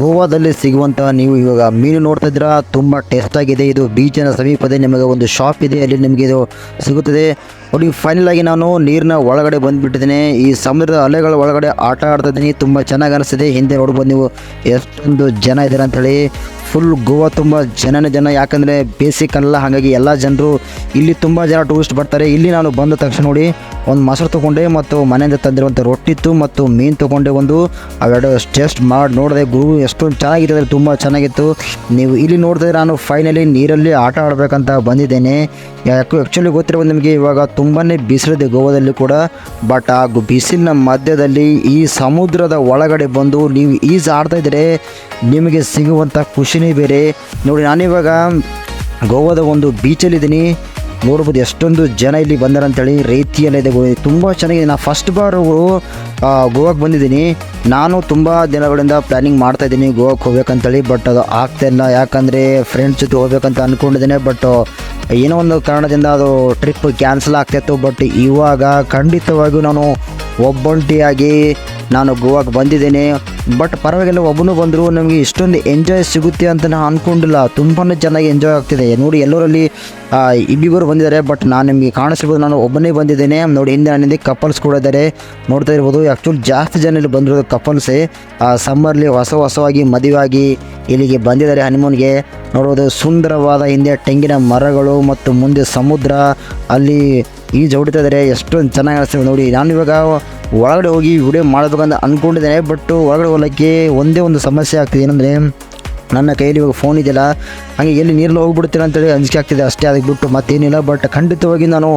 ಗೋವಾದಲ್ಲಿ ಸಿಗುವಂತಹ ನೀವು ಇವಾಗ ಮೀನು ನೋಡ್ತಾ ಇದ್ದೀರಾ? ತುಂಬ ಟೇಸ್ಟ್ ಆಗಿದೆ. ಇದು ಬೀಚಿನ ಸಮೀಪದ ನಿಮಗೆ ಒಂದು ಶಾಪ್ ಇದೆ. ಅಲ್ಲಿ ನಿಮಗೆ ಇದು ಸಿಗುತ್ತದೆ. ನೋಡಿ ಫೈನಲ್ ಆಗಿ ನಾನು ನೀರಿನ ಒಳಗಡೆ ಬಂದುಬಿಟ್ಟಿದ್ದೀನಿ. ಈ ಸಮುದ್ರದ ಅಲೆಗಳ ಒಳಗಡೆ ಆಟ ಆಡ್ತಾ ಇದ್ದೀನಿ. ತುಂಬ ಚೆನ್ನಾಗಿ ಅನಿಸ್ತಿದೆ. ಹಿಂದೆ ನೋಡ್ಬೋದು ನೀವು ಎಷ್ಟೊಂದು ಜನ ಇದ್ದಾರೆ ಅಂಥೇಳಿ ಫುಲ್ ಗೋವಾ ತುಂಬ ಜನನೇ ಜನ. ಯಾಕಂದರೆ ಬೇಸಿಕ್ ಅಲ್ಲ. ಹಾಗಾಗಿ ಎಲ್ಲ ಜನರು ಇಲ್ಲಿ ತುಂಬ ಜನ ಟೂರಿಸ್ಟ್ ಬರ್ತಾರೆ. ಇಲ್ಲಿ ನಾನು ಬಂದ ತಕ್ಷಣ ನೋಡಿ ಒಂದು ಮೊಸರು ತೊಗೊಂಡೆ ಮತ್ತು ಮನೆಯಿಂದ ತಂದಿರುವಂಥ ರೊಟ್ಟಿತ್ತು ಮತ್ತು ಮೀನು ತೊಗೊಂಡೆ ಒಂದು. ಅವೆರಡು ಟೇಸ್ಟ್ ಮಾಡಿ ನೋಡಿದೆ, ಗುರು ಎಷ್ಟೊಂದು ಚೆನ್ನಾಗಿತ್ತು ಅಂದರೆ ತುಂಬ ಚೆನ್ನಾಗಿತ್ತು. ನೀವು ಇಲ್ಲಿ ನೋಡಿದ್ರೆ ನಾನು ಫೈನಲಿ ನೀರಲ್ಲಿ ಆಟ ಆಡಬೇಕಂತ ಬಂದಿದ್ದೇನೆ. ಯಾಕೆ ಆ್ಯಕ್ಚುಲಿ ಗೊತ್ತಿರೋ ನಿಮಗೆ, ಇವಾಗ ತುಂಬಾ ಬಿಸಿಲಿದೆ ಗೋವಾದಲ್ಲಿ ಕೂಡ. ಬಟ್ ಆ ಬಿಸಿಲಿನ ಮಧ್ಯದಲ್ಲಿ ಈ ಸಮುದ್ರದ ಒಳಗಡೆ ಬಂದು ನೀವು ಈಜು ಆಡ್ತಾ ಇದ್ದರೆ ನಿಮಗೆ ಸಿಗುವಂಥ ಖುಷಿನೇ ಬೇರೆ. ನೋಡಿ, ನಾನಿವಾಗ ಗೋವಾದ ಒಂದು ಬೀಚಲ್ಲಿದ್ದೀನಿ ನೋಡ್ಬೋದು ಎಷ್ಟೊಂದು ಜನ ಇಲ್ಲಿ ಬಂದಾರ ಅಂತೇಳಿ ರೀತಿಯಲ್ಲಿದೆ ತುಂಬ ಚೆನ್ನಾಗಿದೆ. ನಾನು ಫಸ್ಟ್ ಬಾರು ಗೋವಾಕ್ಕೆ ಬಂದಿದ್ದೀನಿ. ನಾನು ತುಂಬ ದಿನಗಳಿಂದ ಪ್ಲ್ಯಾನಿಂಗ್ ಮಾಡ್ತಾ ಇದ್ದೀನಿ ಗೋವಾಕ್ಕೆ ಹೋಗ್ಬೇಕಂತೇಳಿ ಬಟ್ ಅದು ಆಗ್ತಾ ಇಲ್ಲ. ಯಾಕಂದರೆ ಫ್ರೆಂಡ್ಸ್ ಜೊತೆ ಹೋಗ್ಬೇಕಂತ ಅಂದ್ಕೊಂಡಿದ್ದೇನೆ ಬಟ್ ಏನೋ ಒಂದು ಕಾರಣದಿಂದ ಅದು ಟ್ರಿಪ್ ಕ್ಯಾನ್ಸಲ್ ಆಗ್ತಾಯಿತ್ತು ಬಟ್ ಇವಾಗ ಖಂಡಿತವಾಗಿಯೂ ನಾನು ಒಬ್ಬೊಂಟಿಯಾಗಿ ನಾನು ಗೋವಾಕ್ಕೆ ಬಂದಿದ್ದೇನೆ. ಬಟ್ ಪರವಾಗಿಲ್ಲ ಒಬ್ಬನು ಬಂದರೂ ನಮಗೆ ಇಷ್ಟೊಂದು ಎಂಜಾಯ್ ಸಿಗುತ್ತೆ ಅಂತ ನಾನು ಅಂದ್ಕೊಂಡಿಲ್ಲ ತುಂಬಾ ಚೆನ್ನಾಗಿ ಎಂಜಾಯ್ ಆಗ್ತಿದೆ. ನೋಡಿ ಎಲ್ಲರಲ್ಲಿ ಆ, ಇಬ್ಬಿಬ್ಬರು ಬಂದಿದ್ದಾರೆ ಬಟ್ ನಾನು ನಿಮಗೆ ಕಾಣಿಸ್ಬೋದು. ನಾನು ಒಬ್ಬನೇ ಬಂದಿದ್ದೇನೆ. ನೋಡಿ ಹಿಂದೆ ನನ್ನಿಂದ ಕಪಲ್ಸ್ ಕೂಡ ಇದ್ದಾರೆ. ನೋಡ್ತಾ ಇರ್ಬೋದು ಆ್ಯಕ್ಚುಲಿ ಜಾಸ್ತಿ ಜನ ಇಲ್ಲಿ ಬಂದಿರೋದು ಕಪಲ್ಸೇ ಸಮ್ಮರ್ಲಿ ಹೊಸ ಹೊಸವಾಗಿ ಮದುವೆಯಾಗಿ ಇಲ್ಲಿಗೆ ಬಂದಿದ್ದಾರೆ ಹನಿಮೂನ್ಗೆ ನೋಡೋದು ಸುಂದರವಾದ ಹಿಂದೆ ತೆಂಗಿನ ಮರಗಳು ಮತ್ತು ಮುಂದೆ ಸಮುದ್ರ. ಅಲ್ಲಿ ಈಜು ಹೊಡಿತಾ ಇದ್ದಾರೆ. ಎಷ್ಟೊಂದು ಚೆನ್ನಾಗಿ ಅನಿಸ್ತದೆ ನೋಡಿ ನಾನು ಇವಾಗ ಒಳಗಡೆ ಹೋಗಿ ವಿಡಿಯೋ ಮಾಡಬೇಕಂತ ಅಂದ್ಕೊಂಡಿದ್ದೇನೆ ಬಟ್ ಒಳಗಡೆ ಹೋಗೋಕ್ಕೆ ಒಂದೇ ಒಂದು ಸಮಸ್ಯೆ ಆಗ್ತಿದೆ. ಏನಂದರೆ, ನನ್ನ ಕೈಯಲ್ಲಿ ಇವಾಗ ಫೋನ್ ಇದೆಯಲ್ಲ, ಹಾಗೆ ಎಲ್ಲಿ ನೀರಲ್ಲಿ ಹೋಗ್ಬಿಡ್ತೀನಿ ಅಂತೇಳಿ ಅಂಜಿಕೆ ಆಗ್ತಿದೆ. ಅಷ್ಟೇ ಅದಕ್ಕೆ ಬಿಟ್ಟು ಮತ್ತೇನಿಲ್ಲ ಬಟ್ ಖಂಡಿತವಾಗಿ ನಾನು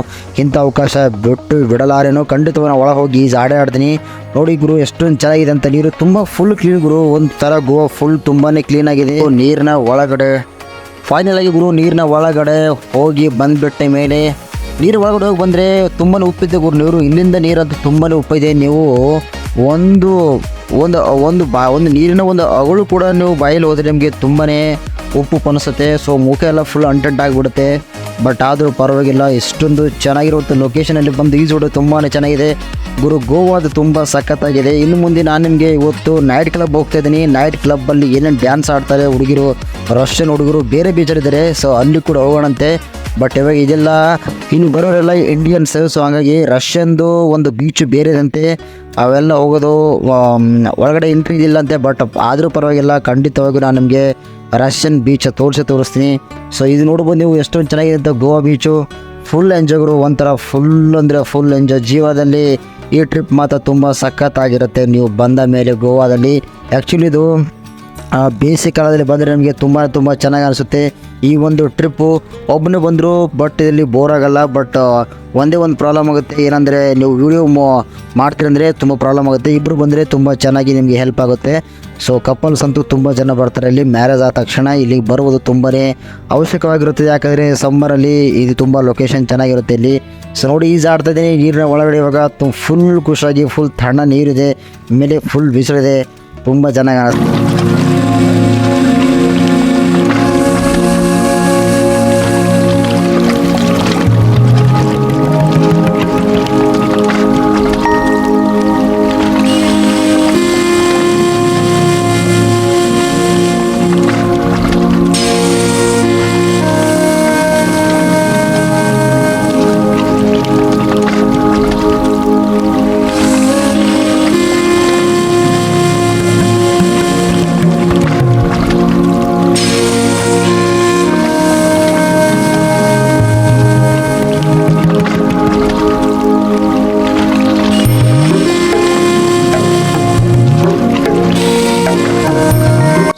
ಇಂಥ ಅವಕಾಶ ಬಿಟ್ಟು ಬಿಡಲಾರೇನೋ, ಖಂಡಿತವಾಗಿ ನಾನು ಒಳಗೆ ಹೋಗಿ ಈಜು ಆಡೇ ಆಡ್ತೀನಿ. ನೋಡಿ ಗುರು, ಎಷ್ಟೊಂದು ಚೆನ್ನಾಗಿದೆ ಅಂತ. ನೀರು ತುಂಬ ಫುಲ್ ಕ್ಲೀನ್ ಗುರು. ಒಂದು ಥರ ಗೋವಾ ಫುಲ್ ತುಂಬಾ ಕ್ಲೀನ್ ಆಗಿದೆ. ನೀರಿನ ಒಳಗಡೆ ಫೈನಲ್ ಆಗಿ ಗುರು, ನೀರಿನ ಒಳಗಡೆ ಹೋಗಿ ಬಂದುಬಿಟ್ಟ ಮೇಲೆ ನೀರು ಒಳಗಡೆ ಹೋಗಿ ಬಂದರೆ ತುಂಬಾ ಉಪ್ಪಿದೆ ಗುರು. ನೀರು ಇಲ್ಲಿಂದ ನೀರಂತೂ ತುಂಬಾ ಉಪ್ಪಿದೆ ನೀವು ಒಂದು ಒಂದು ಒಂದು ಬಾ, ಒಂದು ನೀರಿನ ಒಂದು ಅಗಳು ಕೂಡ ನೀವು ಬಾಯಲ್ಲಿ ಹೋದರೆ ನಿಮಗೆ ತುಂಬಾ ಉಪ್ಪು ಅನಿಸುತ್ತೆ. ಸೊ ಮುಖ ಎಲ್ಲ ಫುಲ್ ಅಂಟೆಂಟ್ ಆಗಿಬಿಡುತ್ತೆ. ಬಟ್ ಆದರೂ ಪರವಾಗಿಲ್ಲ ಎಷ್ಟೊಂದು ಚೆನ್ನಾಗಿರುವಂಥ ಲೊಕೇಶನಲ್ಲಿ ಬಂದು ಈಜೋಡು ತುಂಬಾ ಚೆನ್ನಾಗಿದೆ. ಗುರು, ಗೋವಾದ ತುಂಬ ಸಖತ್ತಾಗಿದೆ. ಇನ್ನು ಮುಂದೆ ನಾನು ನಿಮಗೆ ಇವತ್ತು ನೈಟ್ ಕ್ಲಬ್ ಹೋಗ್ತಾ ಇದ್ದೀನಿ. ನೈಟ್ ಕ್ಲಬ್ಬಲ್ಲಿ ಏನೇನು ಡ್ಯಾನ್ಸ್ ಆಡ್ತಾರೆ ಹುಡುಗಿರು ರಷ್ಯನ್ ಹುಡುಗರು, ಬೇರೆ ಬೀಚಲ್ಲಿದ್ದಾರೆ ಸೊ ಅಲ್ಲಿ ಕೂಡ ಹೋಗೋಣಂತೆ. ಬಟ್ ಇವಾಗ ಇದೆಲ್ಲ ಇನ್ನು ಬರೋರೆಲ್ಲ ಇಂಡಿಯನ್ಸ್ ಸೊ ಹಾಗಾಗಿ ರಷ್ಯನ್ದು ಒಂದು ಬೀಚ್ ಬೇರೆದಂತೆ, ಅವೆಲ್ಲ ಹೋಗೋದು ಒಳಗಡೆ ಎಂಟ್ರಿ ಇಲ್ಲಂತೆ ಬಟ್ ಆದರೂ ಪರವಾಗಿಲ್ಲ ಖಂಡಿತವಾಗಿಯೂ ನಾನು ನಿಮಗೆ ರಷ್ಯನ್ ಬೀಚ್ ತೋರಿಸಿ ತೋರಿಸ್ತೀನಿ. ಸೊ ಇದು ನೋಡ್ಬೋದು ನೀವು ಎಷ್ಟೊಂದು ಚೆನ್ನಾಗಿದೆ ಅಂತ ಗೋವಾ ಬೀಚು ಫುಲ್ ಎಂಜಾಯ್ಗಳು ಒಂಥರ ಫುಲ್ ಅಂದರೆ ಫುಲ್ ಎಂಜಾಯ್ ಜೀವದಲ್ಲಿ ಈ ಟ್ರಿಪ್ ಮಾತ್ರ ತುಂಬ ಸಖತ್ತಾಗಿರುತ್ತೆ. ನೀವು ಬಂದ ಮೇಲೆ ಗೋವಾದಲ್ಲಿ ಆ್ಯಕ್ಚುಲಿ ಇದು ಬೇಸಿಗೆ ಕಾಲದಲ್ಲಿ ಬಂದರೆ ನಮಗೆ ತುಂಬ ತುಂಬ ಚೆನ್ನಾಗಿ ಅನಿಸುತ್ತೆ. ಈ ಒಂದು ಟ್ರಿಪ್ಪು ಒಬ್ಬನೇ ಬಂದರು ಬಟ್ ಇಲ್ಲಿ ಬೋರ್ ಆಗಲ್ಲ ಬಟ್ ಒಂದೇ ಒಂದು ಪ್ರಾಬ್ಲಮ್ ಆಗುತ್ತೆ. ಏನಂದರೆ ನೀವು ವಿಡಿಯೋ ಮಾಡ್ತೀರಂದರೆ ತುಂಬ ಪ್ರಾಬ್ಲಮ್ ಆಗುತ್ತೆ. ಇಬ್ಬರು ಬಂದರೆ ತುಂಬ ಚೆನ್ನಾಗಿ ನಿಮಗೆ ಹೆಲ್ಪ್ ಆಗುತ್ತೆ. ಸೊ ಕಪಲ್ಸ್ ಅಂತೂ ತುಂಬ ಜನ ಬರ್ತಾರೆ. ಇಲ್ಲಿ ಮ್ಯಾರೇಜ್ ಆದ ತಕ್ಷಣ ಇಲ್ಲಿಗೆ ಬರುವುದು ತುಂಬಾ ಅವಶ್ಯಕವಾಗಿರುತ್ತದೆ ಯಾಕಂದರೆ ಸಮ್ಮರಲ್ಲಿ ಇದು ತುಂಬ ಲೊಕೇಶನ್ ಚೆನ್ನಾಗಿರುತ್ತೆ ಇಲ್ಲಿ. ಸೊ ನೋಡಿ ಈಜಾಡ್ತಾ ಇದ್ದೀನಿ ನೀರಿನ ಒಳಗಡೆ ಇವಾಗ ತುಂಬ ಫುಲ್ ಖುಷಿಯಾಗಿ ಫುಲ್ ತಣ್ಣ ನೀರಿದೆ. ಮೇಲೆ ಫುಲ್ ಬಿಸಿಲಿದೆ. ತುಂಬ ಚೆನ್ನಾಗಿ ಅನಿಸ್ತದೆ Thank you.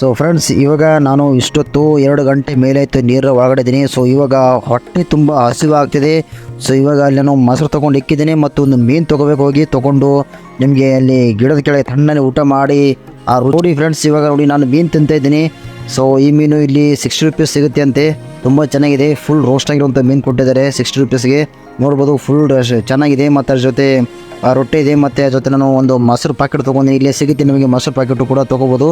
ಸೊ ಫ್ರೆಂಡ್ಸ್ ಇವಾಗ ನಾನು ಇಷ್ಟೊತ್ತು ಎರಡು ಗಂಟೆ ಮೇಲೆ ಆಯಿತು ನೀರು ಒಳಗಡೆ ಇದ್ದೀನಿ ಸೊ ಇವಾಗ ಹೊಟ್ಟೆ ತುಂಬ ಹಸಿವಾಗ್ತಿದೆ. ಸೊ ಇವಾಗ ಅಲ್ಲಿ ನಾನು ಮೊಸರು ತೊಗೊಂಡು ಇಕ್ಕಿದ್ದೀನಿ ಮತ್ತು ಒಂದು ಮೀನು ತೊಗೋಬೇಕು ಹೋಗಿ ತೊಗೊಂಡು ನಿಮಗೆ ಅಲ್ಲಿ ಗಿಡದ ಕೆಳಗೆ ತಣ್ಣನೆ ಊಟ ಮಾಡಿ ಆ ನೋಡಿ ಫ್ರೆಂಡ್ಸ್ ಇವಾಗ ನೋಡಿ ನಾನು ಮೀನು ತಿಂತಾ ಇದ್ದೀನಿ. ಸೊ ಈ ಮೀನು ಇಲ್ಲಿ ಸಿಕ್ಸ್ಟಿ ರುಪೀಸ್ ಸಿಗುತ್ತೆ ಅಂತೆ ತುಂಬ ಚೆನ್ನಾಗಿದೆ. ಫುಲ್ ರೋಸ್ಟ್ ಆಗಿರುವಂಥ ಮೀನು ಕೊಟ್ಟಿದ್ದಾರೆ ಸಿಕ್ಸ್ಟಿ ರುಪೀಸ್ಗೆ ನೋಡ್ಬೋದು ಫುಲ್ ಚೆನ್ನಾಗಿದೆ ಮತ್ತು ಅದ್ರ ಜೊತೆ ರೊಟ್ಟಿ ಇದೆ. ಮತ್ತು ಅದ್ರ ಜೊತೆ ನಾನು ಒಂದು ಮೊಸರು ಪ್ಯಾಕೆಟ್ ತೊಗೊಂಡಿ ಇಲ್ಲೇ ಸಿಗುತ್ತೆ ನಿಮಗೆ ಮೊಸರು ಪ್ಯಾಕೆಟು ಕೂಡ ತೊಗೋಬೋದು.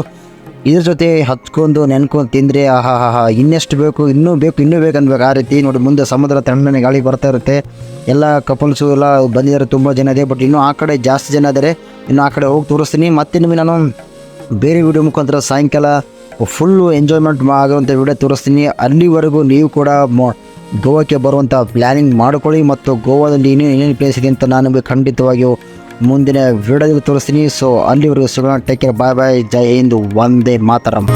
ಇದ್ರ ಜೊತೆ ಹಚ್ಕೊಂಡು ನೆನ್ಕೊಂಡು ತಿಂದರೆ ಆಹಾ ಹಾ ಇನ್ನೆಷ್ಟು ಬೇಕು, ಇನ್ನೂ ಬೇಕು ಇನ್ನೂ ಬೇಕು ಅನ್ಬೇಕು ಆ ರೀತಿ ನೋಡಿ ಮುಂದೆ ಸಮುದ್ರ ತಣ್ಣನೆ ಗಾಳಿ ಬರ್ತಾ ಇರುತ್ತೆ. ಎಲ್ಲ ಕಪಲ್ಸು ಎಲ್ಲ ಬಂದಿದ್ದಾರೆ, ತುಂಬ ಜನ ಇದೆ ಬಟ್ ಇನ್ನೂ ಆ ಕಡೆ ಜಾಸ್ತಿ ಜನ ಇದ್ದಾರೆ ಇನ್ನು ಆ ಕಡೆ ಹೋಗಿ ತೋರಿಸ್ತೀನಿ. ಮತ್ತೆ ನಿಮಗೆ ನಾನು ಬೇರೆ ವಿಡಿಯೋ ಮುಖಾಂತರ ಸಾಯಂಕಾಲ ಫುಲ್ಲು ಎಂಜಾಯ್ಮೆಂಟ್ ಆಗುವಂಥ ವಿಡಿಯೋ ತೋರಿಸ್ತೀನಿ. ಅಲ್ಲಿವರೆಗೂ ನೀವು ಕೂಡ ಗೋವಾಕ್ಕೆ ಬರುವಂಥ ಪ್ಲ್ಯಾನಿಂಗ್ ಮಾಡ್ಕೊಳ್ಳಿ ಮತ್ತು ಗೋವಾದಲ್ಲಿ ಇನ್ನೇನು ಏನೇನು ಪ್ಲೇಸ್ ಇದೆ ಅಂತ ನಾನು ಖಂಡಿತವಾಗಿಯೂ ಮುಂದಿನ ವಿಡಿಯೋದಲ್ಲಿ ತೋರಿಸ್ತೀನಿ. ಸೊ ಅಲ್ಲಿವರೆಗೂ ಸುಗಮ ಟೇಕ್ ಕೇರ್ ಬಾಯ್ ಬಾಯ್ ಜೈ ಹಿಂದ್ ಒಂದೇ ಮಾತರಂ.